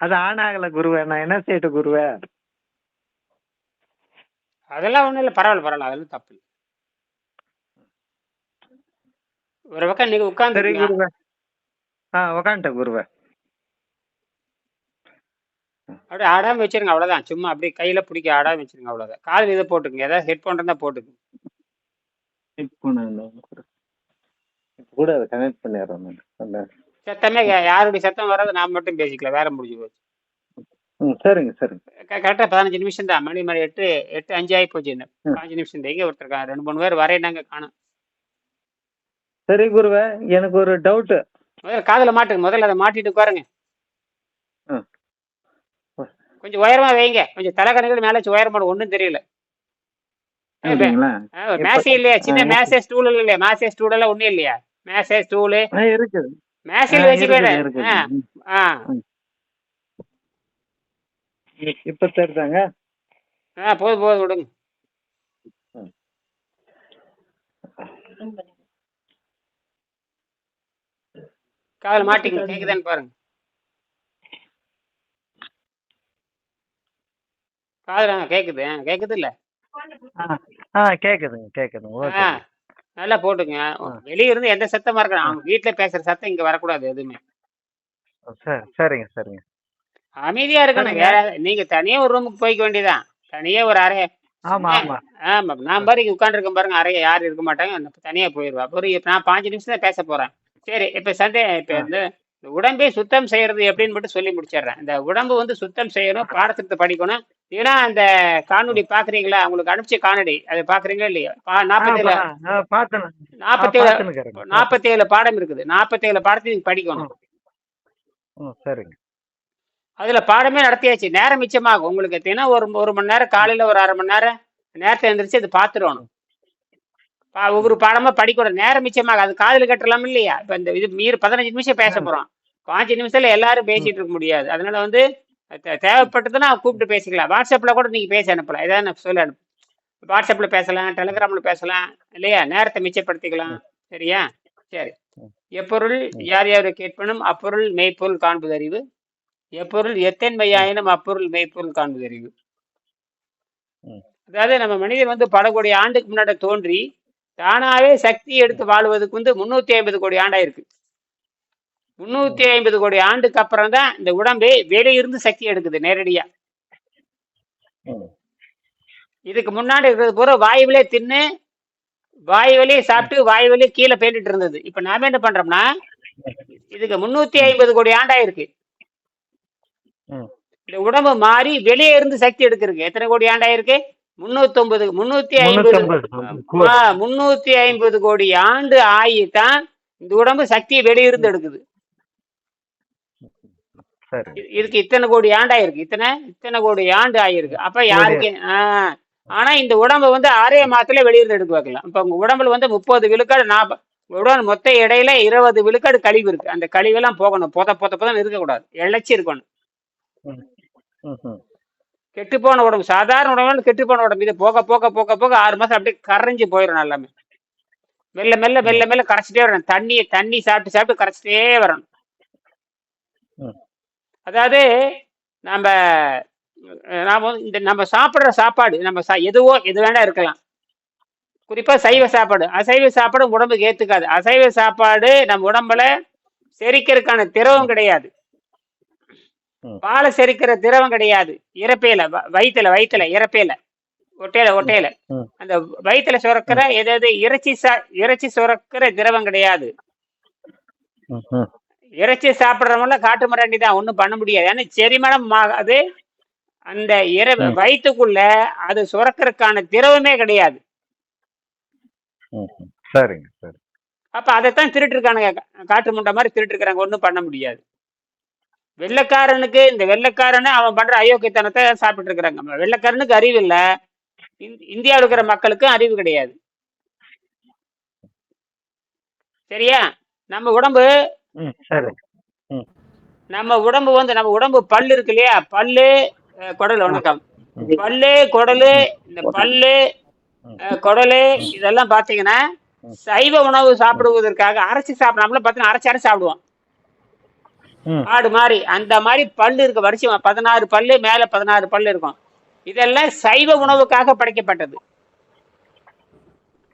அது ஆணாகல குருவே நான் என்ன செய்யட்டும் குருவே? அதெல்லாம் ஒன்றும் இல்லை பரவாயில்ல பரவாயில்ல அதெல்லாம் தப்பு இல்லை. ஒரு பக்கம் நீங்க சரி உட்காந்துருக்கீங்க குருவே. ஆ உக்காந்துட்டேன் குருவே. அப்படியே ஆடாம வச்சிருங்க அவ்வளவுதான். சும்மா அப்படியே கையில பிடிக்க ஆடாம வச்சிருங்க அவ்வளவுதான். காதில் இதை போட்டுக்குங்க ஏதாவது ஹெட்ஃபோன் இருந்தா போட்டுக்குங்க. இப்போ நான் இப்போ கூட அதை கனெக்ட் பண்ணிடுறேன் நான். சத்தமே யாருடைய சத்தம் வராது நான் மட்டும் பேசிக்கலாம் வேற முடிஞ்சு போச்சு. சரிங்க சரிங்க. கரெக்டாக பதினஞ்சு நிமிஷம் தான் மணி மணி எட்டு எட்டு அஞ்சு ஆகி போச்சு இன்னும் ம். பாஞ்சு நிமிஷம் தான் எங்கே ஒருத்தர் இருக்காங்க ரெண்டு மூணு பேர் வரையினாங்க காணும். சரி குருவே எனக்கு ஒரு டவுட்டு முதல்ல காதுல மாட்டுங்க முதல்ல அதை மாட்டிட்டு உட்காருங்க. கொஞ்சம் உயரமா வைங்க கொஞ்சம் தலைக்கணக்கில் மேலே வச்சு உயரமா ஒன்றும் தெரியல. மேசை இல்லையா சின்ன மேசை ஸ்டூல் இல்லையா? மேசை ஸ்டூல் எல்லாம் ஒன்றும் இல்லையா? மேசை ஸ்டூலு. இருக்குது. மேசையில் வச்சு இப்ப தெரிதாங்க ஆ போதும் போதும் விடுங்க. காதில் மாட்டிங்க கேக்குதான்னு பாருங்க. காதுல கேக்குது கேக்குது இல்ல? ஆ கேக்குதுங்க கேக்குதுங்க ஓகே. நல்லா போட்டுங்க வெளிய இருந்து எந்த சத்தமா இருக்கணும் அவங்க வீட்டுல பேசுற சத்தம் இங்க வரக்கூடாது எதுவுமே. சரி சரிங்க சரிங்க. அமைதியா இருக்கணும். வேற நீங்க தனியா ஒரு ரூமுக்கு போய்க்க வேண்டியதான் தனியா ஒரு அறை ஆமா ஆமா. ஆமா நான் பாருங்க உட்காந்துருக்கேன் பாருங்க அறைய யாரும் இருக்க மாட்டாங்க தனியா போயிடுவா அப்புறம் இப்ப நான் பாஞ்சு நிமிஷம் தான் பேச போறேன். சரி இப்ப சந்தேகம் இப்ப. வந்து உடம்பை சுத்தம் செய்யறது எப்படின்னு மட்டும் சொல்லி முடிச்சிடுறேன். இந்த உடம்பு வந்து சுத்தம் செய்யணும் பாடத்திட்டத்தை படிக்கணும். ஏன்னா அந்த காணொளி பாக்குறீங்களா? உங்களுக்கு அனுப்பிச்ச காணொளி. அதை பாக்குறீங்களா இல்லையா? நாற்பத்தேழு நாற்பத்தேழு நாற்பத்தேழு பாடம் இருக்குது. நாற்பத்தேழு பாடத்தை நீங்க படிக்கணும். சரிங்க. அதுல பாடமே நடத்தியாச்சு. நேரம் மிச்சமாகும். உங்களுக்கு தினம் ஒரு ஒரு மணி நேரம் காலையில ஒரு அரை மணி நேரம் நேரத்தை எந்திரிச்சு அது பாத்துடணும். பா- ஒவ்வொரு பாடமா படிக்கணும். நேரம் மிச்சமாகும் அது காதுல கட்டலாம் இல்லையா? இப்ப இந்த இது மீறி பதினஞ்சு நிமிஷம் பேச போறோம். பாஞ்சு நிமிஷத்துல எல்லாரும் பேசிட்டு இருக்க முடியாது. அதனால வந்து தேவைப்பட்டதுன்னா கூப்பிட்டு பேசிக்கலாம். வாட்ஸ்அப்பில் கூட நீங்கள் பேசி அனுப்பலாம். ஏதாவது நான் சொல்லி அனுப்பு வாட்ஸ்அப்பில் பேசலாம் டெலகிராமில் பேசலாம் இல்லையா? நேரத்தை மிச்சப்படுத்திக்கலாம். சரியா? சரி. எப்பொருள் யார் யார் கேட்பனும் அப்பொருள் மெய்ப்பொருள் காண்பது அறிவு எப்பொருள் எத்தன்மையாயினும் அப்பொருள் மெய்ப்பொருள் காண்பது அறிவு அதாவது நம்ம மனிதன் வந்து பல கோடி ஆண்டுக்கு முன்னாடி தோன்றி தானாவே சக்தி எடுத்து வாழ்வதுக்கு வந்து முன்னூத்தி ஐம்பது கோடி ஆண்டாயிருக்கு. முன்னூத்தி ஐம்பது கோடி ஆண்டுக்கு அப்புறம் தான் இந்த உடம்பே வெளியிருந்து சக்தி எடுக்குது நேரடியா. இதுக்கு முன்னாடி இருக்கிறது பூரா வாயுவிலே தின்னு வாயுவிலே சாப்பிட்டு வாயுவிலே கீழே போயிட்டு இருந்தது. இப்ப நாம என்ன பண்றோம்னா இதுக்கு முன்னூத்தி ஐம்பது கோடி ஆண்டாயிருக்கு. இந்த உடம்பு மாறி வெளியே இருந்து சக்தி எடுக்கிறதுக்கு எத்தனை கோடி ஆண்டாயிருக்கு? முன்னூத்தி ஒன்பது முன்னூத்தி ஐம்பது முன்னூத்தி ஐம்பது கோடி ஆண்டு ஆகித்தான் இந்த உடம்பு சக்தியை வெளியிருந்து எடுக்குது. சரி. இது- இதுக்கு இத்தனை கோடி ஆண்டு ஆயிருக்கு இத்தனை? இத்தனை கோடி ஆண்டு ஆயிருக்கு அப்ப யாருக்கு? ஆ, ஆனா இந்த உடம்பை வந்து ஆறே மாதத்துல வெளியிருந்து எடுக்க வைக்கலாம் இப்ப உங்க உடம்புல வந்து முப்பது விழுக்காடு நாற்பது உடல் மொத்த இடையில இருபது விழுக்காடு கழிவு இருக்கு. அந்த கழிவெல்லாம் போகணும். பொத பொத பொதன்னு இருக்கக்கூடாது. இழைச்சி இருக்கணும். ம். கெட்டுப்போன உடம்பு சாதாரண உடம்பு கெட்டுப்போன உடம்பு. இது போக போக போக போக ஆறு மாசம் அப்படியே கரைஞ்சு போயிடும் எல்லாமே. மெல்ல மெல்ல மெல்ல மெல்ல கரைச்சிட்டே வரணும். தண்ணி தண்ணி சாப்பிட்டு சாப்பிட்டு கரைச்சிட்டே வரணும். அதாவது நம்ம நாம இந்த நம்ம சாப்பிடுற சாப்பாடு நம்ம சா- எதுவோ எது வேணா இருக்கலாம். குறிப்பா சைவ சாப்பாடு. அசைவ சாப்பாடு உடம்புக்கு ஏத்துக்காது. அசைவ சாப்பாடு நம்ம உடம்புல செரிக்கிறதுக்கான திரவம் கிடையாது. பாலை செரிக்கிற திரவம் கிடையாது. இறப்பையில வ- வயித்துல வயித்துல இறப்பையில. ஒட்டையில ஒட்டையில. அந்த வயித்துல சுரக்கிற எதாவது இறைச்சி சா இறைச்சி சுரக்கிற திரவம் கிடையாது. இறைச்சி சாப்பிட்றவங்கள காட்டு மிராண்டி தான் ஒன்றும் பண்ண முடியாது. ஏன்னா செரிமானம் ஆகாது அந்த இற. வயிற்றுக்குள்ள அது சுரக்கிறதுக்கான திரவமே கிடையாது. சரிங்க சரி. அப்ப அதைத்தான் திருட்டு இருக்கானுங்க கா- காட்டு முண்டை மாதிரி திருட்டு இருக்காங்க ஒன்றும் பண்ண முடியாது. வெள்ளைக்காரனுக்கு இந்த வெள்ளைக்காரனு அவன் பண்ற அயோக்கியத்தனத்தை சாப்பிட்டு இருக்கிறாங்க வெள்ளைக்காரனுக்கு அறிவு இல்லை. இந்தியாவில் இருக்கிற மக்களுக்கும் அறிவு கிடையாது. சரியா? நம்ம உடம்பு சரி. நம்ம உடம்பு வந்து நம்ம உடம்பு பல்லு இருக்கு இல்லையா? பல்லு குடல் வணக்கம். பல்லு குடலு இந்த பல்லு குடலு இதெல்லாம் பாத்தீங்கன்னா சைவ உணவு சாப்பிடுவதற்காக அரைச்சி சாப்பிட நம்மள பார்த்தீங்கன்னா அரைச்சி அரைச்சி சாப்பிடுவோம் ஆடு மாதிரி அந்த மாதிரி பல்லு இருக்கு. வரிசை பதினாறு பல்லு மேல பதினாறு பல்லு இருக்கும். இதெல்லாம் சைவ உணவுக்காக படைக்கப்பட்டது.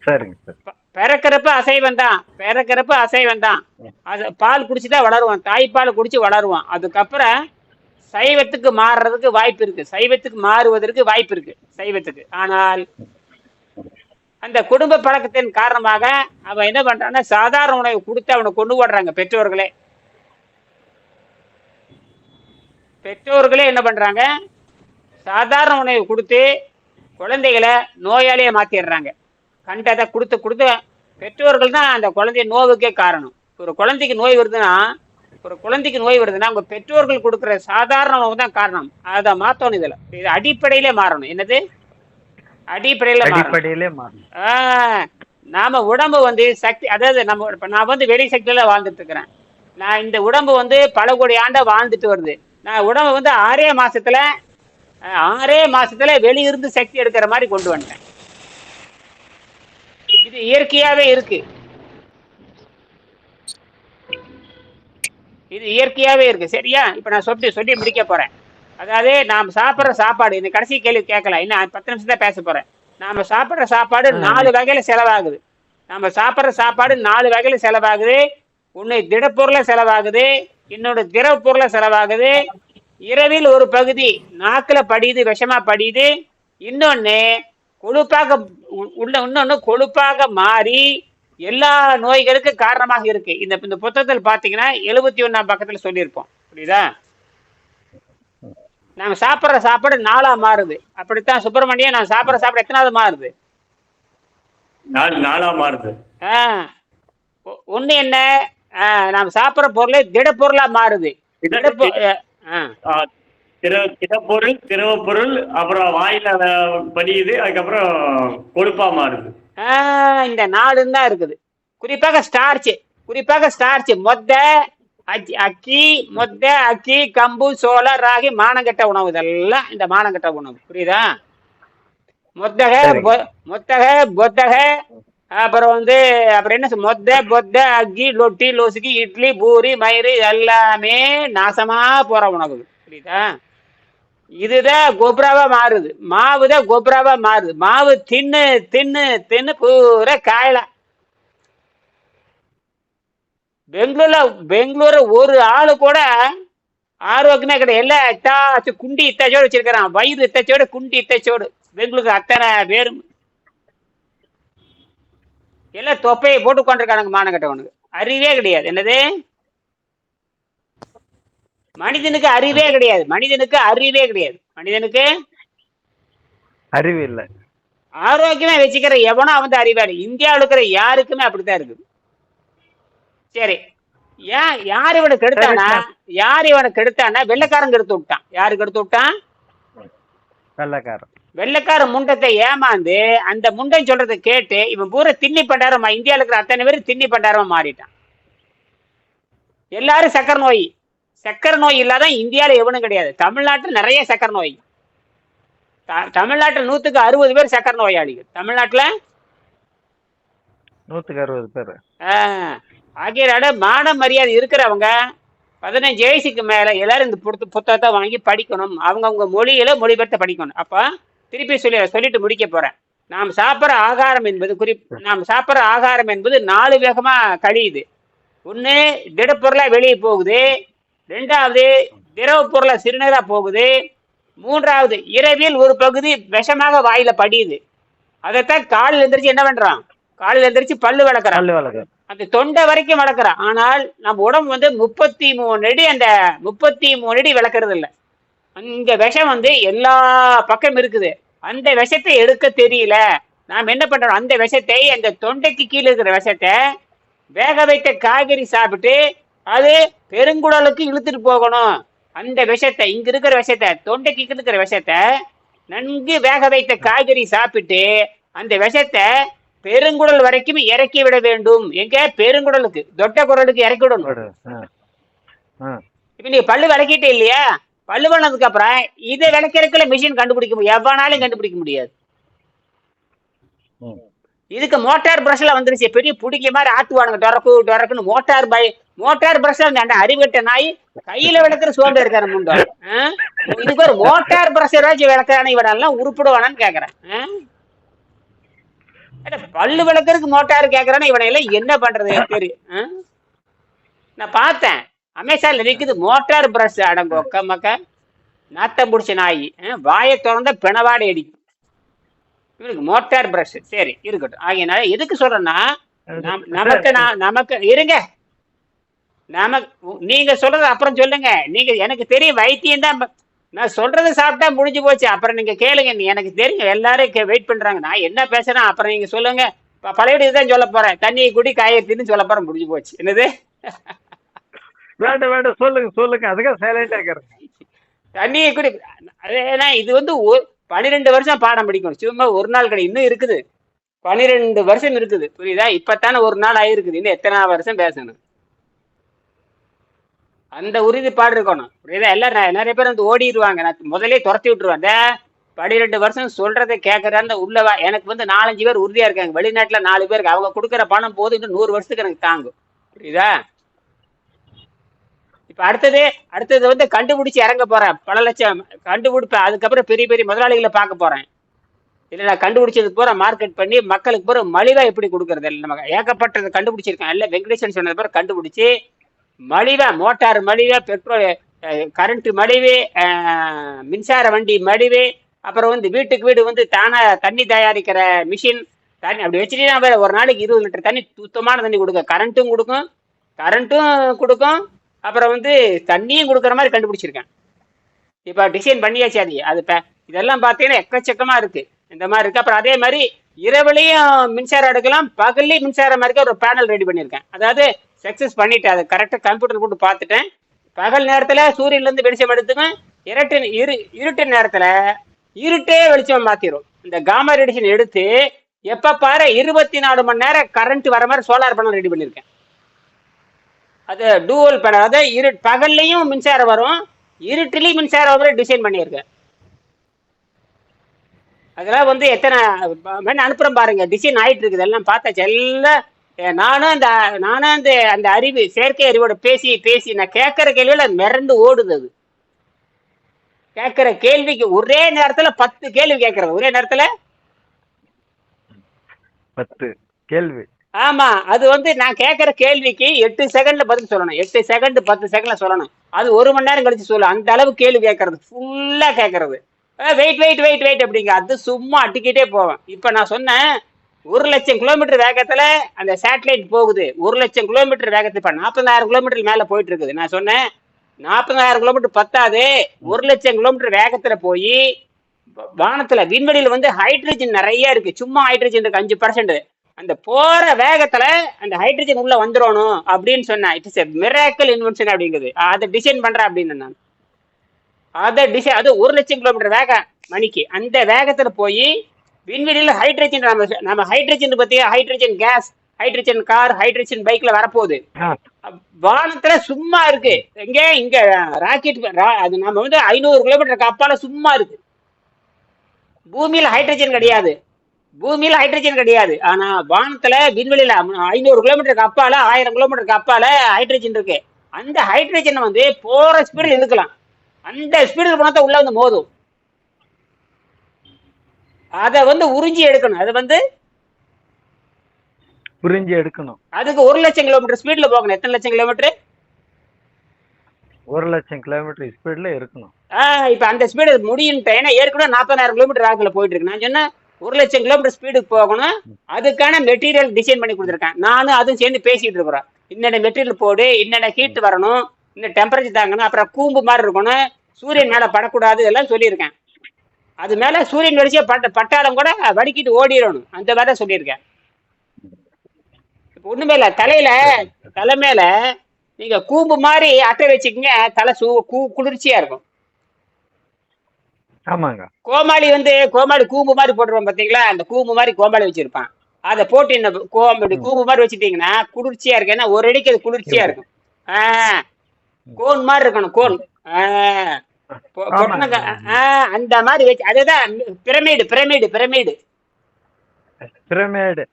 சரிங்க சார். பிறக்கிறப்ப அசைவம் தான். பிறக்கிறப்ப அசைவம் தான். அது பால் குடிச்சுதான் வளருவான். தாய்ப்பால் குடிச்சு வளருவான். அதுக்கப்புறம் சைவத்துக்கு மாறுறதுக்கு வாய்ப்பு இருக்கு. சைவத்துக்கு மாறுவதற்கு வாய்ப்பு இருக்கு. சைவத்துக்கு. ஆனால் அந்த குடும்ப பழக்கத்தின் காரணமாக அவன் என்ன பண்றான்னா சாதாரண உணவு கொடுத்து அவனை கொண்டு ஓடுறாங்க பெற்றோர்களே. பெற்றோர்களே என்ன பண்றாங்க? சாதாரண உணவு கொடுத்து குழந்தைகளை நோயாளியை மாத்திடுறாங்க. கண்டதை கொடுத்து கொடுத்து பெற்றோர்கள் தான் அந்த குழந்தை நோவுக்கே காரணம். ஒரு குழந்தைக்கு நோய் வருதுன்னா ஒரு குழந்தைக்கு நோய் வருதுன்னா அவங்க பெற்றோர்கள் கொடுக்குற சாதாரண உணவு தான் காரணம். அதை மாத்தணும் இதுல. இது அடிப்படையிலே மாறணும். என்னது? அடிப்படையில அடிப்படையிலே மாறணும். நாம உடம்பு வந்து சக்தி அதாவது நம்ம இப்ப நான் வந்து வெளி சக்தியில வாழ்ந்துட்டு இருக்கிறேன். நான் இந்த உடம்பு வந்து பல கோடி ஆண்டா வாழ்ந்துட்டு வருது. நான் உடம்பு வந்து ஆறே மாசத்துல ஆறே மாசத்துல வெளியிருந்து சக்தி எடுக்கிற மாதிரி கொண்டு வந்துட்டேன். இது இயற்கையாவே இருக்கு. இது இயற்கையாவே இருக்கு. சரியா? இப்ப நான் சொல்லி சொல்லி முடிக்க போறேன். அதாவது நாம் சாப்பிடுற சாப்பாடு இந்த கடைசி கேள்வி கேட்கல இன்னும் பத்து நிமிஷம் தான் பேச போறேன். நாம சாப்பிடுற சாப்பாடு நாலு வகையில செலவாகுது. நம்ம சாப்பிடுற சாப்பாடு நாலு வகையில செலவாகுது. ஒண்ணு திடப்பொருள செலவாகுது. இன்னொரு திரவ பொருள செலவாகுது. இரவில் ஒரு பகுதி நாக்குல படியுது விஷமா படியுது. இன்னொன்னு கொழுப்பாக உள்ள இன்னொன்னு கொழுப்பாக மாறி எல்லா நோய்களுக்கு காரணமாக இருக்கு. இந்த இந்த புத்தகத்தில் பாத்தீங்கன்னா எழுபத்தி ஒண்ணாம் பக்கத்துல சொல்லியிருப்போம். புரியுதா? நாம சாப்பிடுற சாப்பாடு நாளா மாறுது. அப்படித்தான் சுப்பிரமணியம் நான் சாப்பிடுற சாப்பாடு எத்தனாவது மாறுது? நாளா மாறுது. ஆ, ஒ- ஒண்ணு என்ன? நாம் சாப்பிடுற பொருள் திடப்பொருளா மாறுது. திடப்பொ ஆ, ஆ. ஆ, திர திடப்பொருள் திரவ பொருள் அப்புறம் வாயில படியுது அதுக்கப்புறம் கொழுப்பா மாறுது. இந்த நாடுன்னு தான் இருக்குது. குறிப்பாக ஸ்டார்ச் குறிப்பாக ஸ்டார்ச் மொத்த அக்கி மொத்த அக்கி கம்பு சோளம் ராகி மானங்கெட்ட உணவு இதெல்லாம் இந்த மானங்கெட்ட உணவு. புரியுதா? மொத்தக மொத்தக பொத்தக அப்புறம் வந்து அப்புறம் என்ன மொத்த பொத்த அக்கி லொட்டி லொசுக்கி இட்லி பூரி மயிறு எல்லாமே நாசமா போற உணவு. புரியுதா? இதுதான் கொப்ராவா மாறுது. மாவு தான் கொப்ராவா மாறுது. மாவு தின்னு தின்னு தின்னு பூரா காயலாம் பெங்களூர்ல பெங்களூர் ஒரு ஆளு கூட ஆரோக்கியமே கிடையாது. எல்லாம் இத்தாச்சு குண்டி இத்தாச்சோடு வச்சிருக்கிறான். வயிறு இத்தாச்சோடு குண்டி இத்தாச்சோடு பெங்களூருக்கு அத்தனை பேரும். எல்லாம் தொப்பையை போட்டு கொண்டிருக்கானுங்க மானக்கட்டவனுக்கு அறிவே கிடையாது. என்னது? மனிதனுக்கு அறிவே கிடையாது. மனிதனுக்கு அறிவே கிடையாது. மனிதனுக்கு அறிவு இல்லை ஆரோக்கியமா வச்சுக்கிற எவனோ அவன் அறிவாளி இந்தியாவில் இருக்கிற யாருக்குமே அப்படித்தான் இருக்குது. சரி. ஏன் யார் இவனை கெடுத்தானா யார் இவனை கெடுத்தானா வெள்ளைக்காரன் கெடுத்து விட்டான். யாரு கெடுத்து விட்டான்? வெள்ளக்காரன். வெள்ளைக்கார முண்டத்தை ஏமாந்து அந்த முண்டன் சொல்றதை கேட்டு இவன் பூரா திண்ணி பண்டாரமா இந்தியாவில் இருக்கிற அத்தனை பேரும் திண்ணி பண்டாரமா மாறிட்டான். எல்லாரும் சக்கரை நோய். சக்கரை நோய் இல்லாத இந்தியாவில் எவனும் கிடையாது. தமிழ்நாட்டில் நிறைய சக்கரை நோய். த- தமிழ்நாட்டில் நூத்துக்கு அறுபது பேர் சக்கரை நோயாளிகள். தமிழ்நாட்டில்? நூற்றுக்கு அறுபது பேர். ஆகியோட மான மரியாதை இருக்கிறவங்க பதினஞ்சு வயசுக்கு மேல எல்லாரும் இந்த புத்த- புத்தகத்தை வாங்கி படிக்கணும். அவங்கவுங்க மொழியில மொழிபெயர்த்து படிக்கணும். அப்ப திருப்பி சொல்லி சொல்லிட்டு முடிக்க போறேன். நாம் சாப்பிட்ற ஆகாரம் என்பது குறிப் நாம் சாப்பிட்ற ஆகாரம் என்பது நாலு வேகமா கழியுது. ஒண்ணு திடப்பொருளா வெளியே போகுது. ரெண்டாவது திரவ பொருளா சிறுநீரா போகுது. மூன்றாவது இரவில் ஒரு பகுதி விஷமாக வாயில படியுது. அதைத்தான் காலையில் எந்திரிச்சு என்ன பண்றான்? காலையில் எந்திரிச்சு பல்லு விளக்குறான் பல்லு வளர்க்க அந்த தொண்டை வரைக்கும் வளர்க்குறான். ஆனால் நம்ம உடம்பு வந்து முப்பத்தி மூணு அடி அந்த முப்பத்தி மூணு அடி விளக்குறது இல்ல அங்க விஷம் வந்து எல்லா பக்கம் இருக்குது. அந்த விஷத்தை எடுக்க தெரியல. நாம் என்ன பண்றோம்? அந்த விஷத்தை அந்த தொண்டைக்கு கீழே இருக்கிற விஷத்தை வேக வைத்த காய்கறி சாப்பிட்டு அது பெருங்குடலுக்கு இழுத்துட்டு போகணும். அந்த விஷத்தை இங்க இருக்கிற விஷத்தை தொண்டைக்கு இருக்கிற விஷத்தை நன்கு வேக வைத்த காய்கறி சாப்பிட்டு அந்த விஷத்தை பெருங்குடல் வரைக்கும் இறக்கி விட வேண்டும். எங்க? பெருங்குடலுக்கு தொட்ட குரலுக்கு இறக்கி விடணும். இப்ப நீங்க பல்லு விளக்கிட்டே இல்லையா? பல்லு பண்ணதுக்கு அப்புறம் இதை விளக்கிறதுக்குள்ள மிஷின் கண்டுபிடிக்க முடியும். எவனாலும் கண்டுபிடிக்க முடியாது. இதுக்கு மோட்டார் பிரஷ்ல வந்துருச்சு. பெரிய புடிக்க மாதிரி ஆட்டுவானுங்க. டொரக்கு டொரக்குன்னு மோட்டார் பை மோட்டார் பிரஷ் அந்த அறிவிட்ட நாய் கையில விளக்குற சோம்பு இருக்காரு முண்டோ? இதுக்கு ஒரு மோட்டார் பிரஷ் வச்சு விளக்கான இவனெல்லாம் உருப்பிடுவானான்னு கேக்குறேன். பல்லு விளக்குறதுக்கு மோட்டார் கேக்குறான்னு இவனை எல்லாம் என்ன பண்றது ஆ? நான் பார்த்தேன். அமேசான்ல விக்குது மோட்டார் பிரஷ் அடங்கு ஒக்க மக்க. நாத்தம் பிடிச்ச நாய்? வாயை திறந்த பிணவாடை அடிக்கும். இவனுக்கு மோட்டார் பிரஷ் சரி இருக்கட்டும். ஆகையனால எதுக்கு சொல்றேன்னா நம்- நமக்கு நான் நமக்கு இருங்க. நமக்கு நீங்க சொல்றது அப்புறம் சொல்லுங்க. நீங்க எனக்கு தெரியும் வைத்தியம் தான் நான் சொல்றது சாப்பிட்டா முடிஞ்சு போச்சு. அப்புறம் நீங்க கேளுங்க. நீ- எனக்கு தெரியும். எல்லாரும் வெயிட் பண்றாங்க. நான் என்ன பேசுறேன் அப்புறம் நீங்க சொல்லுங்க. பழையபடி இதுதான் சொல்ல போறேன். தண்ணி குடி காயத்தின்னு சொல்ல போறேன். முடிஞ்சு போச்சு. என்னது? வேண்டாம் வேண்டாம். சொல்லுங்க சொல்லுங்க. அதுக்காக சைலண்டா இருக்கிறேன். தண்ணியை குடி அது ஏன்னா இது வந்து பன்னிரெண்டு வருஷம் பாடம் படிக்கணும். சும்மா ஒரு நாள் கிடையாது இன்னும் இருக்குது. பன்னிரெண்டு வருஷம் இருக்குது. புரியுதா? இப்பத்தானே ஒரு நாள் ஆயிருக்குது. இன்னும் எத்தனை வருஷம் பேசணும்? அந்த உறுதிப்பாடு இருக்கணும். புரியுதா? எல்லாம் நிறைய பேர் வந்து ஓடிடுவாங்க நான் முதலே துரத்தி விட்டுருவேன். அந்த பன்னிரெண்டு வருஷம் சொல்றதை கேட்கறான்னு உள்ளவா எனக்கு வந்து நாலஞ்சு பேர் உறுதியா இருக்காங்க. வெளிநாட்டுல நாலு பேருக்கு அவங்க கொடுக்குற பணம் போது இன்னும் நூறு வருஷத்துக்கு எனக்கு தாங்கும். புரியுதா? இப்ப அடுத்தது அடுத்தது வந்து கண்டுபிடிச்சு இறங்க போறேன். பல லட்சம் கண்டுபிடிப்பேன் அதுக்கப்புறம் பெரிய பெரிய முதலாளிகளை பார்க்க போறேன். இல்ல நான் கண்டுபிடிச்சது பூரா மார்க்கெட் பண்ணி மக்களுக்கு பூரா மலிவா எப்படி கொடுக்கறது? இல்லை நம்ம ஏகப்பட்டது கண்டுபிடிச்சிருக்கேன். இல்ல வெங்கடேசன் சொன்னது பூரா கண்டுபிடிச்சு மலிவா மோட்டார் மலிவா பெட்ரோல் கரண்ட் மலிவு மின்சார வண்டி மலிவு அப்புறம் வந்து வீட்டுக்கு வீடு வந்து தானா தண்ணி தயாரிக்கிற மிஷின் தண்ணி அப்படி வச்சுட்டீங்கன்னா வேற ஒரு நாளைக்கு இருபது லிட்டர் தண்ணி சுத்தமான தண்ணி கொடுக்கும் கரண்ட்டும் கொடுக்கும் கரண்ட்டும் கொடுக்கும் அப்புறம் வந்து தண்ணியும் கொடுக்குற மாதிரி கண்டுபிடிச்சிருக்கேன். இப்போ டிசைன் பண்ணியாச்சு அது. அது ப- இதெல்லாம் பார்த்தீங்கன்னா எக்கச்சக்கமாக இருக்குது இந்த மாதிரி இருக்குது அப்புறம் அதே மாதிரி இரவுலையும் மின்சாரம் எடுக்கலாம் பகல்லையும் மின்சாரம் மாதிரி ஒரு பேனல் ரெடி பண்ணியிருக்கேன். அதாவது சக்ஸஸ் பண்ணிட்டேன். அதை கரெக்டாக கம்ப்யூட்டர் போட்டு பார்த்துட்டேன். பகல் நேரத்தில் சூரியன்லேருந்து வெளிச்சம் எடுத்துக்கும் இருட்டு இரு இருட்டு நேரத்தில் இருட்டே வெளிச்சம் மாற்றிடும் இந்த காமா ரேடியேஷன் எடுத்து எப்போ பாரு இருபத்தி நாலு மணி நேரம் கரண்ட் வர மாதிரி சோலார் பேனல் ரெடி பண்ணியிருக்கேன் அது டூவல் பேனல் அதாவது இரு பகல்லையும் மின்சாரம் வரும் இருட்டிலையும் மின்சாரம் வர டிசைன் பண்ணியிருக்கேன். அதெல்லாம் வந்து எத்தனை வேணா பாருங்கள் டிசைன் ஆகிட்டு இருக்குது. எல்லாம் பார்த்தாச்சு. எல்லாம் நானும் அந்த நானும் அந்த அந்த அறிவு செயற்கை அறிவோட பேசி பேசி நான் கேட்குற கேள்வியில மிரண்டு ஓடுது. அது கேட்குற கேள்விக்கு ஒரே நேரத்துல பத்து கேள்வி கேட்கறது. ஒரே நேரத்துல? பத்து கேள்வி. ஆமா அது வந்து நான் கேட்குற கேள்விக்கு எட்டு செகண்ட்ல பதில் சொல்லணும். எட்டு செகண்ட் பத்து செகண்ட்ல சொல்லணும். அது ஒரு மணி நேரம் கழிச்சு சொல்லணும் அந்த அளவு கேள்வி கேட்கறது. ஃபுல்லா கேட்கறது. வெயிட் வெயிட் வெயிட் வெயிட் அப்படிங்க. அது சும்மா அட்டிக்கிட்டே போவேன். இப்போ நான் சொன்னேன் ஒரு லட்சம் கிலோமீட்டர் வேகத்துல அந்த சேட்டலைட் போகுது. ஒரு லட்சம் கிலோமீட்டர் வேகத்துல இப்போ நாற்பதாயிரம் கிலோமீட்டர் மேல போயிட்டு இருக்குது நான் சொன்னேன் நாற்பதாயிரம் கிலோமீட்டர் பத்தாது. ஒரு லட்சம் கிலோமீட்டர் வேகத்துல போய் வானத்துல விண்வெளியில வந்து ஹைட்ரஜன் நிறைய இருக்கு. சும்மா ஹைட்ரஜன் இருக்கு அஞ்சு பர்சன்ட் அந்த போற வேகத்துல அந்த ஹைட்ரஜன் உள்ள வந்துடணும் அப்படின்னு சொன்னேன். இட்ஸ் எ மிராக்கல் இன்வென்ஷன் அப்படிங்கிறது அதை டிசைன் பண்றேன் அப்படின்னு நான். அதை டிசைன் அது ஒரு லட்சம் கிலோமீட்டர் வேகம் மணிக்கு. அந்த வேகத்துல போய் விண்வெளியில ஹைட்ரஜன் நம்ம நம்ம ஹைட்ரஜன் பத்தி hydrogen gas hydrogen car hydrogen பைக்ல வரப்போகுது. வானத்துல சும்மா இருக்கு. எங்க? இங்க ராக்கெட் அது நம்ம வந்து ஐநூறு கிலோமீட்டருக்கு அப்பால சும்மா இருக்கு. பூமியில ஹைட்ரஜன் கிடையாது. பூமியில ஹைட்ரஜன் கிடையாது. ஆனா வானத்துல விண்வெளியில ஐநூறு கிலோமீட்டருக்கு அப்பால ஆயிரம் கிலோமீட்டருக்கு அப்பால ஹைட்ரஜன் இருக்கு. அந்த ஹைட்ரஜன் வந்து போற ஸ்பீடில் இழுக்கலாம். அந்த ஸ்பீடில் போனா தான் உள்ள வந்து மோதும். அதை வந்து உறிஞ்சி எடுக்கணும். அது வந்து புரிஞ்சு எடுக்கணும். அதுக்கு ஒரு லட்சம் கிலோமீட்டர் ஸ்பீட்ல போகணும். எத்தனை லட்சம் கிலோமீட்டர்? ஒரு லட்சம் கிலோமீட்டர் ஸ்பீட்ல இருக்கணும். இப்ப அந்த ஸ்பீடு முடியுன்ட்டு ஏன்னா ஏற்கனவே நாற்பதாயிரம் கிலோமீட்டர் வேகத்துல போயிட்டு இருக்கு. நான் சொன்னேன் ஒரு லட்சம் கிலோமீட்டர் ஸ்பீடுக்கு போகணும். அதுக்கான மெட்டீரியல் டிசைன் பண்ணி கொடுத்துருக்கேன். நானும் அதுவும் சேர்ந்து பேசிட்டு இருக்கிறோம். இன்னென்ன மெட்டீரியல் போடு இன்னென்ன ஹீட் வரணும் இந்த டெம்பரேச்சர் தாங்கணும் அப்புறம் கூம்பு மாதிரி இருக்கணும். சூரியன் மேல படக்கூடாது இதெல்லாம் சொல்லியிருக்கேன். அது மேல சூரியன் வெளிச்சே பட்ட பட்டாலும் கூட வடிக்கிட்டு ஓடிடணும். அந்த மாதிரி தான் சொல்லியிருக்கேன். இப்ப ஒண்ணுமே இல்ல. தலையில தலை மேல நீங்க கூம்பு மாதிரி அட்டை வச்சுக்கங்க. தலை சூ கூ- குளிர்ச்சியா இருக்கும். ஆமாங்க. கோமாளி வந்து கோமாளி கூம்பு மாதிரி போட்டுருவான் பாத்தீங்களா? அந்த கூம்பு மாதிரி கோமாளி வச்சிருப்பான். அதை போட்டு என்ன கோம்பு கூம்பு மாதிரி வச்சுட்டீங்கன்னா குளிர்ச்சியா இருக்கு ஏன்னா ஒரு அடிக்கு அது குளிர்ச்சியா இருக்கும். ஆஹ் கோன் மாதிரி இருக்கணும் கோன். ஆஹ் அந்த மாதிரி வச்சு அதுதான் பிரமிடு பிரமிடு பிரமிடு. பிரமிடு.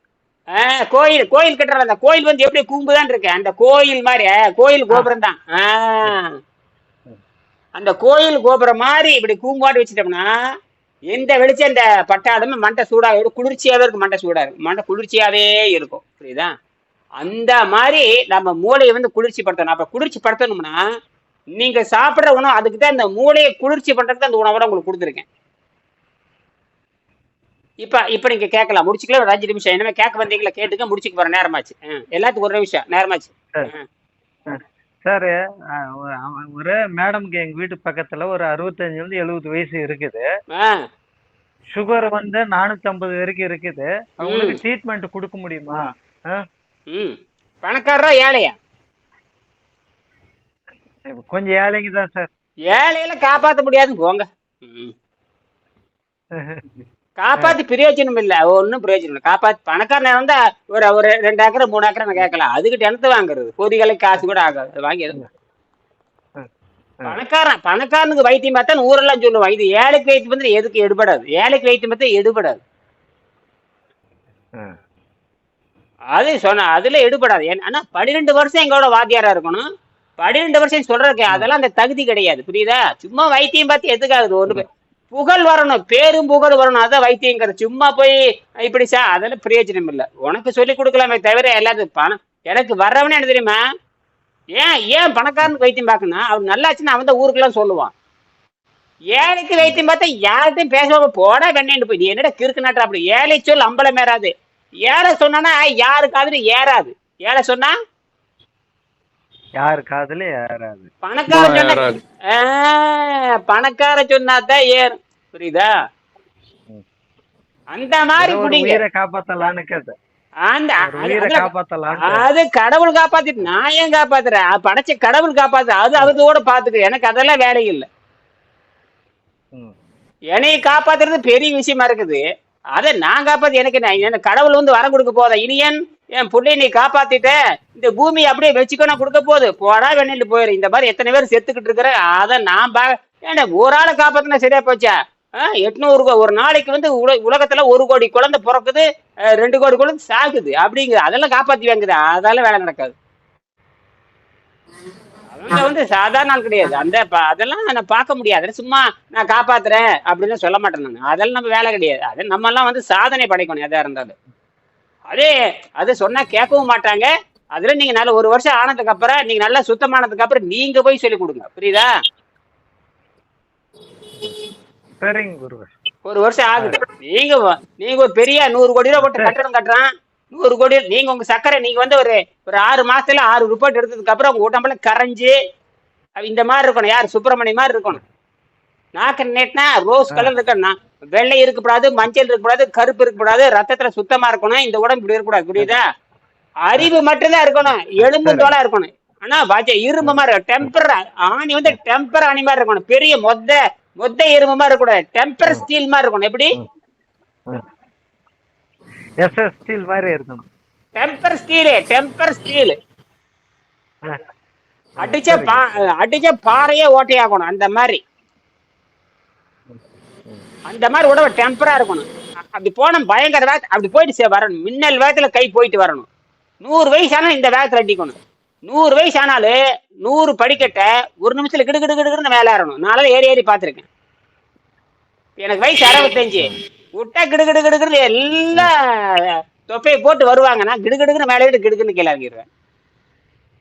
கோயில் கோயில் கட்டுறாங்க. அந்த கோயில் வந்து எப்படி கூம்பு தான் இருக்கு? அந்த கோயில் மாதிரி கோயில் கோபுரம் தான். அந்த கோயில் கோபுரம் மாதிரி இப்படி கூம்பாட்டு வச்சுட்டோம்னா எந்த வெளிச்சம் இந்த பட்டாளமும் மண்டை சூடாக இருக்கும் குளிர்ச்சியாவே இருக்கும் மண்டை சூடா இருக்கும். மண்டை குளிர்ச்சியாவே இருக்கும். புரியுதா? அந்த மாதிரி நம்ம மூளையை வந்து குளிர்ச்சி படுத்தணும் அப்ப குளிர்ச்சி படுத்தணும்னா நீங்க சாப்பிடுற உணவு அதுக்கு தான் இந்த மூளையை குளிர்ச்சி பண்றதுக்கு அந்த உணவோட உங்களுக்கு கொடுத்துருக்கேன். இப்ப இப்ப நீங்க கேட்கலாம். முடிச்சுக்கலாம் ஒரு அஞ்சு நிமிஷம். என்ன கேட்க வந்தீங்களா? கேட்டுக்க முடிச்சுக்க போற நேரமாச்சு. எல்லாத்துக்கும் ஒரு நிமிஷம். நேரமாச்சு. சார். ஒரு மேடம்க்கு எங்க வீட்டு பக்கத்துல ஒரு அறுபத்தஞ்சுல இருந்து எழுபது வயசு இருக்குது. சுகர் வந்து நானூத்தி ஐம்பது வரைக்கும் இருக்குது. அவங்களுக்கு ட்ரீட்மெண்ட் கொடுக்க முடியுமா? பணக்காரரா ஏழையா? கொஞ்சம் ஏழைங்க தான் சார். ஏழையில காப்பாத்த முடியாதுன்னு போங்க. காப்பாத்தி பிரயோஜனம் இல்ல ஒன்றும் பிரயோஜனம் இல்லை. காப்பாத்தி பணக்காரன் வந்தா ஒரு ஒரு ரெண்டு ஏக்கரை மூணு ஏக்கரை நான் கேட்கலாம். அதுக்கு டெனத்து வாங்குறது. பொதிகளுக்கு காசு கூட ஆகாது. வாங்கி பணக்காரன் பணக்காரனுக்கு வைத்தியம் பார்த்தா ஊரெல்லாம் சொல்லுவான். இது ஏழைக்கு வைத்தியம் பார்த்தா எதுக்கு எடுபடாது. ஏழைக்கு வைத்தியம் பார்த்தா எடுபடாது. அது சொன்ன அதுல எடுபடாது. ஆனா பன்னிரெண்டு வருஷம் எங்களோட வாத்தியாரா இருக்கணும். பன்னிரெண்டு வருஷம் சொல்றதுக்கு அதெல்லாம் அந்த தகுதி கிடையாது புரியுதா? சும்மா வைத்தியம் பார்த்து எதுக்காகுது ஒண்ணு புகழ் வரணும் பேரும் புகழ் வரணும் அதான் வைத்தியங்கிறது. சும்மா போய் இப்படி சா அதெல்லாம் பிரயோஜனம் இல்லை. உனக்கு சொல்லி கொடுக்கலாமே தவிர எல்லாத்துக்கும் பணம் எனக்கு வர்றவனே என்ன தெரியுமா? ஏன் ஏன் பணக்காரனுக்கு வைத்தியம் பார்க்கணும் அவன் நல்லாச்சுன்னு அவன் தான் ஊருக்கெல்லாம் சொல்லுவான். ஏழைக்கு வைத்தியம் பார்த்தா யார்கிட்டையும் பேசுவாங்க போட வெண்ணேன்னு போய் நீ என்னடா கிறுக்கு நாட்டா அப்படி? ஏழை சொல் அம்பலம் ஏறாது ஏழை சொன்னா யாருக்காவது ஏறாது. ஏழை சொன்னா யாரு காதுல ஏறாது பணக்காரன் சொன்னா பணக்காரன் சொன்னாதான் ஏறும் புரியுதா? அந்த மாதிரி குடிங்க. உயிரை அதுல- காப்பாத்தலான்னு அது கடவுள் காப்பாத்திட்டு நான் ஏன் காப்பாத்துறேன்? அது படைச்ச கடவுள் காப்பாத்து அது அவரோட பாத்துக்கு எனக்கு அதெல்லாம் வேலை இல்லை. என்னைய காப்பாத்துறது பெரிய விஷயமா இருக்குது. அதை நான் காப்பாத்தி எனக்கு என்ன எனக்கு கடவுள் வந்து வரம் கொடுக்க போதா? இனியன் என் புள்ளைய நீ காப்பாத்திட்ட. இந்த பூமி அப்படியே வச்சுக்கணும் கொடுக்க போகுது. போடா வெண்ணிட்டு போயிரு. இந்த மாதிரி எத்தனை பேர் செத்துக்கிட்டு இருக்கிற அதை நான் பா ஏன்னா ஒரு ஆளை காப்பாத்தினா சரியா போச்சா? எட்நூறு ஒரு நாளைக்கு வந்து உல உலகத்துல ஒரு கோடி குழந்தை பிறக்குது ரெண்டு கோடி குழந்தை சாகுது. அப்படிங்குது அதெல்லாம் காப்பாத்தி வாங்குது. அதெல்லாம் வேலை நடக்காது. அவங்க வந்து சாதாரண ஆள் கிடையாது. அந்த அதெல்லாம் நான் பார்க்க முடியாது. சும்மா நான் காப்பாத்துறேன் அப்படின்னு சொல்ல மாட்டேன் நான். அதெல்லாம் நம்ம வேலை கிடையாது. அது நம்ம எல்லாம் வந்து சாதனை படைக்கணும் எதா இருந்தாலும். அதே அது சொன்னா கேட்கவும் மாட்டாங்க. அதுல நீங்க நல்ல ஒரு வருஷம் ஆனதுக்கு அப்புறம் நீங்க நல்லா சுத்தமானதுக்கு அப்புறம் நீங்க போய் சொல்லி கொடுங்க. புரியுதா? சரிங்க குருவர் ஒரு வருஷம் ஆகுது. நீங்க நீங்க ஒரு பெரிய நூறு கோடி ரூபாய் போட்டு கட்டடம் கட்டுறான். நூறு கோடி நீங்க உங்க சக்கரை நீங்க வந்து ஒரு ஒரு ஆறு மாசத்துல ஆறு ரிப்போர்ட் எடுத்ததுக்கு அப்புறம் உங்க உடம்புல கரைஞ்சு இந்த மாதிரி இருக்கணும். யார்? சுப்பிரமணிய மாதிரி இருக்கணும். நாக்கு நேட்டினா ரோஸ் கலர் இருக்கணும். வெள்ளை இருக்கக்கூடாது மஞ்சள் இருக்கக்கூடாது கருப்பு இருக்கக்கூடாது ரத்தத்துல சுத்தமா இருக்கணும் இந்த உடம்பு இப்படி இருக்கக்கூடாது புரியுதா? அறிவு மட்டும்தான் இருக்கணும் எலும்பு தோலா இருக்கணும். ஆனா பாஜ இரும்பு மாதிரி டெம்பர் ஆணி வந்து டெம்பர் ஆணி மாதிரி இருக்கணும் பெரிய மொத்த மொத்த இரும்பு மாதிரி இருக்கக்கூடாது டெம்பர் ஸ்டீல் மாதிரி இருக்கணும் எப்படி? எஸ்எஸ் ஸ்டீல் மாதிரி இருக்கணும். Temper steel temper steel. அடிச்ச பா அடிச்ச பாறையே ஓட்டையாகணும் அந்த மாதிரி. அந்த மாதிரி உடம்பு டெம்பரா இருக்கணும். அப்படி போன பயங்கர வேக அப்படி போயிட்டு சே- வரணும். மின்னல் வேகத்துல கை போயிட்டு வரணும். நூறு வயசு ஆனா இந்த வேகத்துல அடிக்கணும். நூறு வயசு ஆனாலும் நூறு படிக்கட்டை ஒரு நிமிஷத்துல கிடு கிடு கிடுன்னு வேலை ஏறணும். நானும் ஏறி ஏறி பார்த்துருக்கேன். எனக்கு வயசு அறுபத்தஞ்சு. விட்டா கிடு கிடு கிடுக்கிறது எல்லாம் தொப்பையை போட்டு வருவாங்கன்னா கிடுகிடுக்குன்னு கிடு மேலே கிடுக்குன்னு கீழே இறங்கிடுவேன்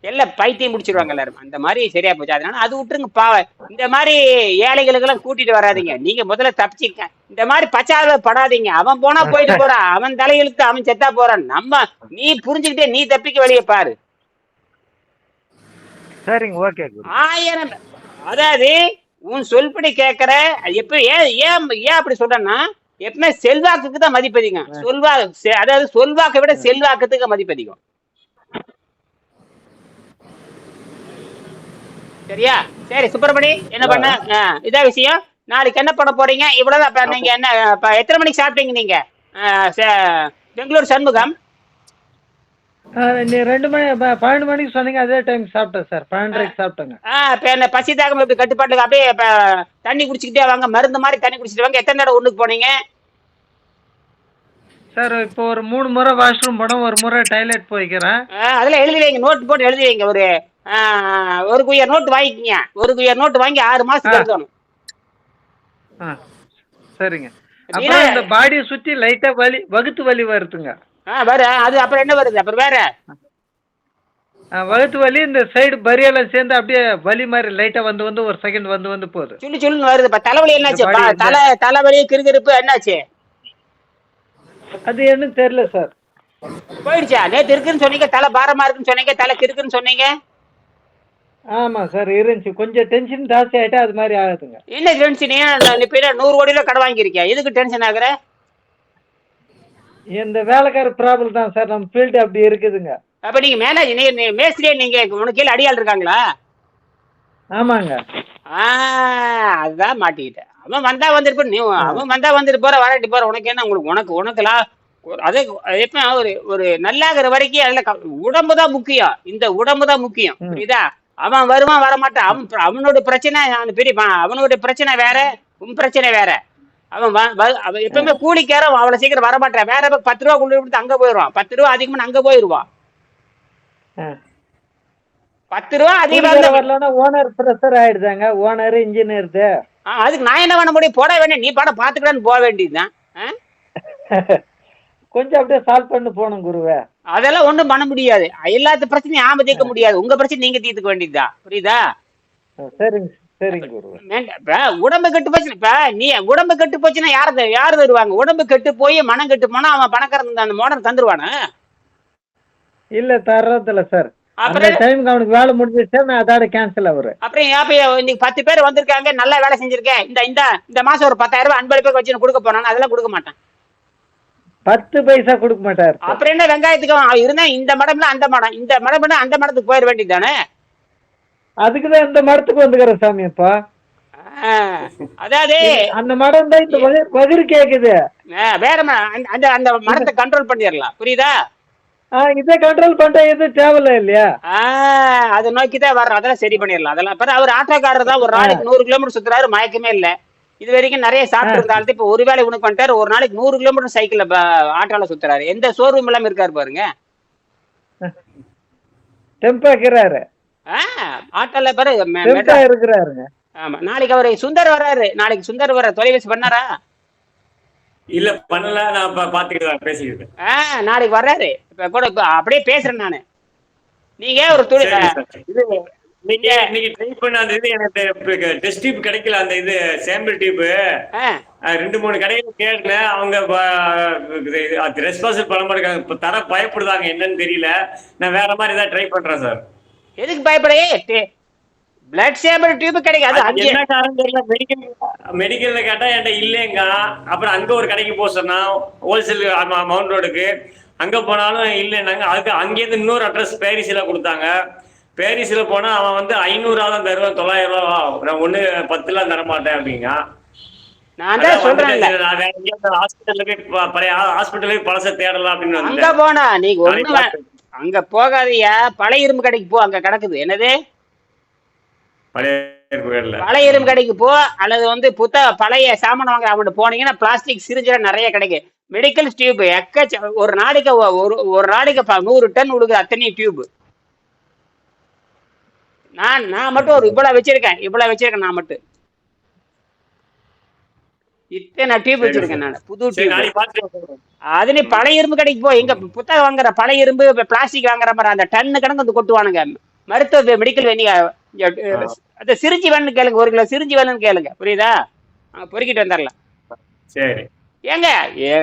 எல்லாம் பைத்தியம் முடிச்சிருவாங்க எல்லாரும். அந்த மாதிரி சரியா போச்சு. அதனால அது விட்டுருங்க பாவ இந்த மாதிரி ஏழைகளுக்கெல்லாம் கூட்டிட்டு வராதீங்க. நீங்க முதல்ல தப்பிச்சிக்க. இந்த மாதிரி பச்சாத படாதீங்க. அவன் போனா போயிட்டு போறான் அவன் தலையெழுத்து அவன் செத்தா போறான். நம்ம நீ புரிஞ்சுக்கிட்டே நீ தப்பிக்க வழியை பாரு. சரிங்க ஓகே ஆயிரம் அதாவது உன் சொல்படி கேட்கற எப்ப ஏன் ஏன் ஏன் அப்படி சொல்றேன்னா எப்பவுமே செல்வாக்குக்கு தான் மதிப்பதிகம். சொல்வா செ- அதாவது சொல்வாக்கை விட செல்வாக்கத்துக்கு மதிப்பதிகம். சரியா? சரி சுப்பிரமணி என்ன பண்ண? ஆ, இதான் விஷயம். நாளைக்கு என்ன பண்ண போறீங்க? இவ்வளவுதான். இப்ப நீங்க என்ன இப்ப எத்தனை மணிக்கு சாப்பிட்டீங்க நீங்க? பெங்களூர் சண்முகம். நீ ரெண்டு மணி பன்னெண்டு மணிக்கு சொன்னீங்க அதே டைம் சாப்பிட்டேன் சார் பன்னெண்டரைக்கு சாப்பிட்டேங்க. ஆ இப்ப என்ன பசி தாகம் எப்படி கட்டுப்பாட்டுக்கு அப்படியே இப்ப தண்ணி குடிச்சுக்கிட்டே வாங்க மருந்து மாதிரி தண்ணி குடிச்சிட்டு வாங்க. எத்தனை தடவை ஒண்ணுக்கு போனீங்க? சார் இப்போ ஒரு மூணு முறை வாஷ்ரூம் போனோம் ஒரு முறை டாய்லெட் போய்க்கிறேன். ஆ, அதுல எழுதி வைங்க நோட் போட்டு எழுதி வைங்க ஒரு ஒரு குயர் நோட்டு வாங்கிக்கங்க. ஒரு குயர் நோட்டு வாங்கி ஆறு ஆ. எழுதணும் சரிங்க. அப்புறம் இந்த பாடியை சுற்றி லைட்டாக வலி வகுத்து வலி வருதுங்க. ஆ வர. அது அப்புறம் என்ன வருது? அப்புறம் வேற? வகுத்து வலி இந்த சைடு பரியெல்லாம் சேர்ந்து அப்படியே வலி மாதிரி லைட்டாக வந்து வந்து ஒரு செகண்ட் வந்து வந்து போகுது. சுள்ளு சுள்ளுன்னு வருது. இப்ப தலைவலி என்னாச்சு? தலை தலைவலி கிருகிருப்பு என்னாச்சு? அது என்னன்னு தெரியல சார். போயிடுச்சா? நேத்து இருக்குன்னு சொன்னீங்க தலை பாரமா இருக்குன்னு சொன்னீங்க தலை கிறுக்குன்னு சொன்னீங்க. ஆமாம் சார் இருந்துச்சு. கொஞ்சம் டென்ஷன் ஜாஸ்தி ஆகிட்டா அது மாதிரி ஆகுதுங்க. என்ன டென்ஷன் நீ போய் நூறு கோடியில கடை வாங்கியிருக்கேன் எதுக்கு டென்ஷன் ஆகுற? இந்த வேலைக்கார ப்ராப்ளம் தான் சார். நம்ம ஃபீல்டு அப்படி இருக்குதுங்க. அப்ப நீங்க மேனேஜ் நீ மேஸ்திரியே நீங்க உனக்கு கீழே அடியாள் இருக்காங்களா? ஆமாங்க. ஆ அதுதான் மாட்டிக்கிட்டேன். அவன் வந்தா வந்துட்டு நீ அவன் வந்தா வந்துட்டு போற வராட்டி போற. உனக்கு என்ன உங்களுக்கு உனக்கு உனக்குலாம் அதே எப்ப ஒரு ஒரு நல்லாகிற வரைக்கும் அதுல உடம்பு தான் முக்கியம். இந்த உடம்பு தான் முக்கியம். புரியுதா? அவன் வருவான் வரமாட்டான். அவன் அவனோட பிரச்சனை அவன் பெரிய ப- அவனோட பிரச்சனை வேற உன் பிரச்சனை வேற. அவன் அவன் எப்பவுமே கூலிக்காரன் அவ்வளவு சீக்கிரம் வரமாட்டான். வேற பத்து ரூபா கொண்டு கொடுத்து அங்க போயிடுவான். பத்து ரூபா அதிகமா அங்க போயிடுவான். பத்து ரூபா அதிகமா வரலன்னா ஓனர் ப்ரெஷர் ஆயிடுதாங்க. ஓனர் இன்ஜினியர்து ஆ, அதுக்கு நான் என்ன பண்ண முடியும்? போட வேண்டிய நீ படம் பாத்துக்கலான்னு போக வேண்டியதுதான்? கொஞ்சம் அப்படியே சால்வ் பண்ணி போகணும் குருவே. அதெல்லாம் ஒண்ணும் பண்ண முடியாது. எல்லாத்து பிரச்சனையும் ஆம தீர்க்க முடியாது. உங்க பிரச்சனை நீங்க தீர்த்துக்க வேண்டியதுதான். புரியுதா? சரிங்க வேண்ட- இப்ப உடம்பு கெட்டு போச்சு இப்ப நீ உடம்பு கெட்டு போச்சுன்னா யாரு யாரு தருவாங்க? உடம்பு கெட்டு போய் மனம் கெட்டு போனா அவன் பணக்காரன் அந்த மோடர் தந்துருவானா? இல்ல தர்றதில்ல சார் அப்புறம்? டைமுக்கு அவனுக்கு வேலை முடிஞ்சிச்சா நான் அதோட கேன்சல் அவரு அப்புறம் இன்னைக்கு பத்து பேர் வந்திருக்காங்க நல்லா வேலை செஞ்சிருக்கேன். இந்த இந்த இந்த மாசம் ஒரு பத்தாயிரம் ரூபாய் அன்பளிப்பை வச்சு கொடுக்க போனான் அதெல்லாம் கொடுக்க மாட்டேன். பத்து பைசா கொடுக்க மாட்டார். அப்புறம் என்ன வெங்காயத்துக்கு இருந்தா இந்த மடம்ல அந்த மடம் இந்த மடம்னா அந்த மடத்துக்கு போயிட வேண்டியதுதானே? அதுக்குதான் இந்த மரத்துக்கு வந்துக்கிறேன் சாமி இப்போ ஆ, அதாவது அந்த மரம் தான் இந்த வகிர் கேக்குது. வேற அந்த- அந்த மரத்தை கண்ட்ரோல் பண்ணிடலாம். புரியுதா? இதை கண்ட்ரோல் பண்ற எது தேவையில்ல இல்லையா? அதை நோக்கி தான் வர்றோம். அதெல்லாம் சரி பண்ணிடலாம். அதெல்லாம் அவர் ஆட்டோக்காரர் தான். ஒரு நாளைக்கு நூறு கிலோமீட்டர் சுத்துறாரு. மயக்கமே இல்ல. இது வரைக்கும் நிறைய சாப்பிட்டு இருந்தாலும் இப்ப ஒரு வேளை உனக்கு பண்ணிட்டாரு ஒரு நாளைக்கு நூறு கிலோமீட்டர் சைக்கிள்ல ப- ஆட்டோல சுத்துறாரு. எந்த ஷோரூம் இல்லாம இருக்காரு பாருங்க. டெம்பாக்கிறாரு ஆ, ஆட்டோல பாரு இருக்கிறாருங்க. ஆமா நாளைக்கு அவரு சுந்தர் வர்றாரு நாளைக்கு சுந்தர் வர தொலைபேசி பண்ணாரா? இல்ல பண்ணல. நான் பாத்துக்கிறேன் பேசிக்கிறேன். ஆ நாளைக்கு வர்றாரு. இப்ப கூட அப்படியே பேசுறேன் நானு. நீங்க ஒரு துணி. இது நீங்க இன்னைக்கு ட்ரை பண்ண அந்த இது எனக்கு டெஸ்ட் டியூப் கிடைக்கல அந்த இது சாம்பிள் டியூப் ரெண்டு மூணு கடையில கேட்டேன். அவங்க ரெஸ்பான்சிபிள் மாட்டாங்க இப்ப தர பயப்படுதாங்க என்னன்னு தெரியல. நான் வேற மாதிரி ஏதாவது ட்ரை பண்றேன் சார். எதுக்கு பயப்படையே பிளட் சாம்பிள் டியூப் கிடைக்காது என்ன காரணம் தெரியல. மெடிக்கல் மெடிக்கல்ல கேட்டா என்கிட்ட இல்லைங்க. அப்புறம் அங்க ஒரு கடைக்கு போக சொன்னா ஹோல்சேல் மவுண்ட் ரோடுக்கு அங்க போனாலும் இல்லைன்னாங்க. அதுக்கு அங்கேருந்து இன்னொரு அட்ரஸ் பேரிஸ்ல கொடுத்தாங்க. பேரிஸ்ல போனா அவன் வந்து ஐநூறுவா தான் தருவேன் தொள்ளாயிரம் ரூபா நான் ஒண்ணு பத்துலாம் தர மாட்டேன் அப்படிங்க நான் தான் போய் ப- பழைய ஹாஸ்பிட்டல்ல போய் பழச தேடலாம் அப்படின்னு அங்க போனா நீங்க ஒண்ணு அங்க போகாதீயா பழைய இரும்பு கடைக்கு போ அங்க கிடக்குது. என்னது? பழைய இரும்பு கடைக்கு போ அல்லது வந்து புத்த பழைய சாமான் வாங்க அவங்கள்ட்ட போனீங்கன்னா பிளாஸ்டிக் சிரிஞ்சில நிறைய கிடைக்கும் மெடிக்கல் டியூப் எக்கச்ச ஒரு நாளைக்கு ஒரு ஒரு நாளைக்கு நூறு டன் விடுது அத்தனை டியூப் நான் நான் மட்டும் ஒரு இவ்வளவு வச்சிருக்கேன். இவ்வளவு வச்சிருக்கேன் நான் மட்டும். இத்தனை டியூப் சரி, வச்சிருக்கேன் நான். புது டியூப் அது நீ பழைய இரும்பு கடைக்கு போ. எங்க புத்தகம் வாங்குற பழைய இரும்பு பிளாஸ்டிக் வாங்குற மாதிரி அந்த டன்னு கணக்கு வந்து கொட்டுவானுங்க. மருத்துவ மெடிக்கல் நீங்க அந்த சிரிஞ்சி வேணும்னு கேளுங்க. ஒரு கிலோ சிரிஞ்சி வேணும்னு கேளுங்க. புரியுதா? பொறுக்கிட்டு வந்துடலாம். சரி. ஏங்க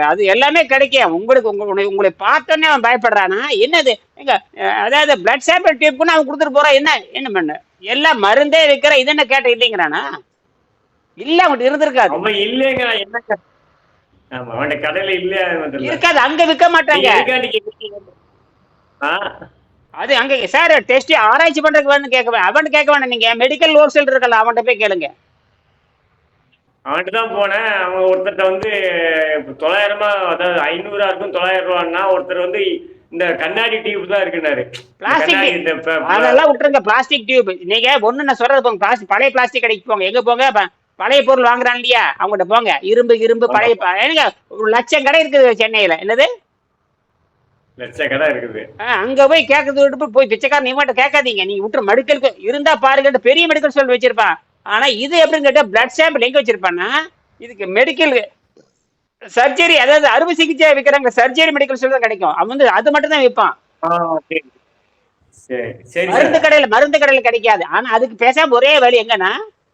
அது எல்லாமே கிடைக்கும் உங்களுக்கு உங்க- உங்களை உங்களை பார்த்தோன்னே அவன் பயப்படுறானா? என்னது? எங்க அதாவது பிளட் சாம்பிள் டியூப்னு அவன் கொடுத்துட்டு போறான் என்ன என்ன பண்ண? எல்லாம் மருந்தே வைக்கிற இது என்ன கேட்ட இல்லைங்கிறானா? இல்ல அவன்கிட்ட இருந்திருக்காது. அவன் இல்லைங்க என்ன அவன் கடையில இல்லையா. இருக்காது அங்க விற்க மாட்டாங்க. அது அங்க சார் டெஸ்ட் ஆராய்ச்சி பண்றதுக்கு வேணும் கேட்க அவன்கிட்ட கேட்க வேண்டாம் நீங்க மெடிக்கல் ஹோல்சேல் இருக்கல அவன்கிட்ட போய் கேளுங்க. அவன்கிட்ட தான் போனேன். அவன் ஒருத்தர்ட்ட வந்து தொள்ளாயிரமா அதாவது ஐநூறா இருக்கும் தொள்ளாயிரம் ரூபான்னா ஒருத்தர் வந்து இந்த கண்ணாடி டியூப் தான் இருக்குனாரு. Plastic கண்ணாடி இந்த ப- ப- அதெல்லாம் விட்டுருங்க பிளாஸ்டிக் டியூப் நீங்க ஒண்ணு நான் சொல்றது போங்க பிளாஸ்டிக் பழைய பிளாஸ்டிக் கடைக்கு போங்க. எங்க போங்க? பழைய பொருள் வாங்குறான் இல்லையா? அவங்ககிட்ட போங்க. இரும்பு இரும்பு பழைய ஏங்க ஒரு லட்சம் கடை இருக்குது சென்னையில. என்னது? லட்ச கடை இருக்குது. அங்க போய் கேட்கறது விட்டு போய் பிச்சைக்காரன் நீ கேட்காதீங்க. நீங்க விட்டுற மெடிக்கல் இருந்தா பாருங்க பெரிய மெடிக்கல் ஸ்டோர் வச்சிருப்பான். ஆனா இது எப்படின்னு கேட்டா பிளட் சாம்பிள் எங்க வச்சிருப்பான்னா இதுக்கு மெடிக்கல் சர்ஜரி அதாவது அறுவை சிகிச்சை வைக்கிறாங்க சர்ஜரி மெடிக்கல் தான் கிடைக்கும். அவன் வந்து அது மட்டும் தான் விற்பான் மருந்து கடையில மருந்து கடையில கிடைக்காது. ஆனா அதுக்கு பேசாம ஒரே வழி எங்கன்னா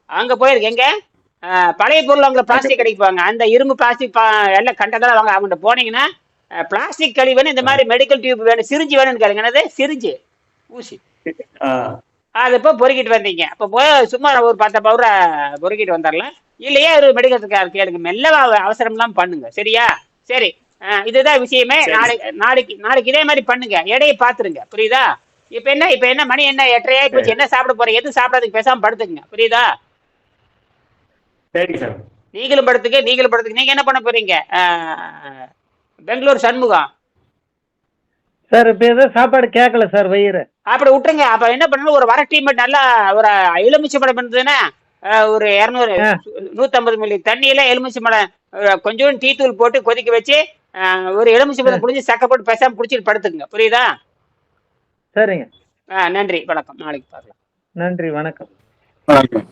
அங்க போயிருக்கு எங்க? பழைய பொருள் அவங்க பிளாஸ்டிக் கிடைப்பாங்க. அந்த இரும்பு பிளாஸ்டிக் எல்லாம் கண்டதெல்லாம் வாங்க அவங்கள்ட்ட போனீங்கன்னா பிளாஸ்டிக் கழிவுன்னு இந்த மாதிரி மெடிக்கல் டியூப் வேணும் சிரிஞ்சு வேணும்னு கேளுங்க. என்னது? சிரிஞ்சு. ஊசி. அது இப்போ பொறுக்கிட்டு வந்தீங்க? அப்போ போய் சும்மா ஒரு பத்து பவுர பொறுக்கிட்டு வந்துடலாம். இல்லையே ஒரு மெடிக்கல் கேளுங்க. மெல்ல அவ- அவசரம்லாம் பண்ணுங்க. சரியா? சரி. ஆ, இதுதான் விஷயமே. சரி. நாளைக்கு நாளைக்கு நாளைக்கு இதே மாதிரி பண்ணுங்க. எடையை பார்த்துருங்க புரியுதா? இப்போ என்ன இப்போ என்ன மணி என்ன? எட்டரையா? போச்சு என்ன சாப்பிட போறீங்க? எதுவும் சாப்பிடாதுக்கு பேசாம படுத்துக்குங்க. புரியுதா? சரிங்க சார். நீங்களும் படுத்துக்க நீங்களும் படுத்துக்க. நீங்க என்ன பண்ண போறீங்க? பெங்களூர் சண்முகம். சார் இப்போ ஏதோ சாப்பாடு கேட்கல சார் வயிறு. அப்படி விட்டுருங்க. அப்ப என்ன பண்ணணும்? ஒரு வர டீம் நல்லா ஒரு எலுமிச்சை பழம் இருந்ததுன்னா அஹ், ஒரு இரநூறு. நூத்தம்பது மில்லி தண்ணியில எலுமிச்சை பழம் அஹ், கொஞ்சோண்டு டீ தூள் போட்டு கொதிக்க வச்சு ஒரு எலுமிச்சை பழம் புளிஞ்சு சக்கை போட்டு பேசாம குடிச்சிட்டு படுத்துக்குங்க. புரியுதா? சரிங்க. நன்றி. வணக்கம். நாளைக்கு பார்க்கலாம். நன்றி. வணக்கம். வணக்கம்.